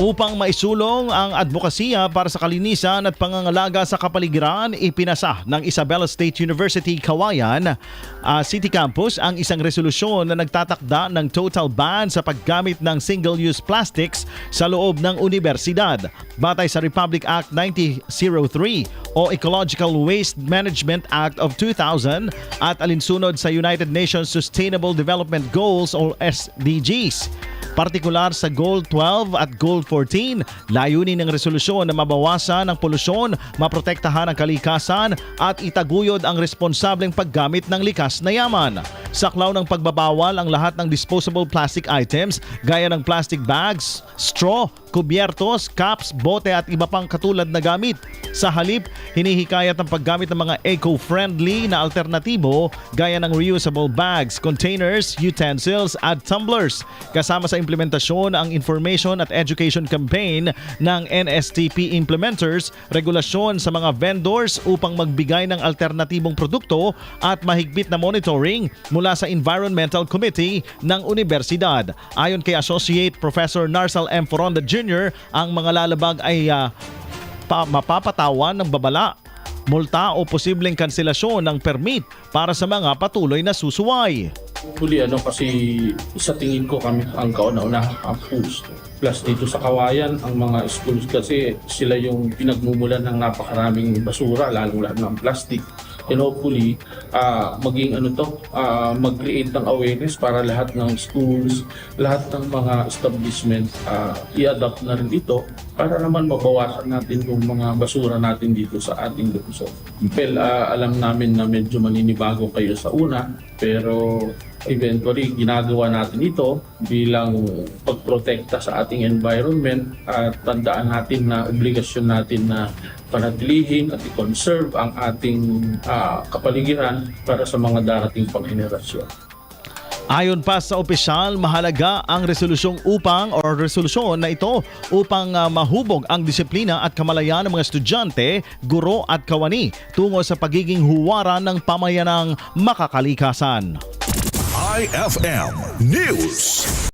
Upang maisulong ang advokasya para sa kalinisan at pangangalaga sa kapaligiran, ipinasa ng Isabela State University Kawayan ah, City Campus ang isang resolusyon na nagtatakda ng total ban sa paggamit ng single-use plastics sa loob ng universidad. Batay sa Republic Act 9003 o Ecological Waste Management Act of 2000 at alinsunod sa United Nations Sustainable Development Goals o SDGs. Partikular sa Goal 12 at Goal 14, layunin ng resolusyon na mabawasan ang polusyon, maprotektahan ang kalikasan at itaguyod ang responsableng paggamit ng likas na yaman. Saklaw ng pagbabawal ang lahat ng disposable plastic items gaya ng plastic bags, straw, kubyertos, cups, bote at iba pang katulad na gamit. Sa halip, hinihikayat ang paggamit ng mga eco-friendly na alternatibo gaya ng reusable bags, containers, utensils at tumblers. Kasama sa implementasyon ang information at education campaign ng NSTP implementers, regulasyon sa mga vendors upang magbigay ng alternatibong produkto at mahigpit na monitoring mula sa Environmental Committee ng Universidad. Ayon kay Associate Professor Narsal M. Foronda Jr., ang mga lalabag ay ah, pa- mapapatawan ng babala, multa o posibleng kanselasyon ng permit para sa mga patuloy na susuway. Huli ano kasi sa tingin ko kami ang kauna-una ang. Plus dito sa Kawayan, ang mga schools kasi sila yung pinagmumulan ng napakaraming basura, lalong lalo ng plastic. And hopefully, ah, maging ano to, ah, mag-create ng awareness para lahat ng schools, lahat ng mga establishment ah, i-adopt na rin ito para naman mabawasan natin yung mga basura natin dito sa ating lungsod. Well, ah, alam namin na medyo maninibago kayo sa una, pero eventually ginagawa natin ito bilang pagprotekta sa ating environment at tandaan natin na obligasyon natin na panatilihin at i-conserve ang ating ah, kapaligiran para sa mga darating pang henerasyon. Ayon pa sa opisyal, mahalaga ang resolusyong upang or resolusyon na ito upang ah, mahubog ang disiplina at kamalayan ng mga estudyante, guro at kawani tungo sa pagiging huwaran ng pamayanang makakalikasan. IFM News.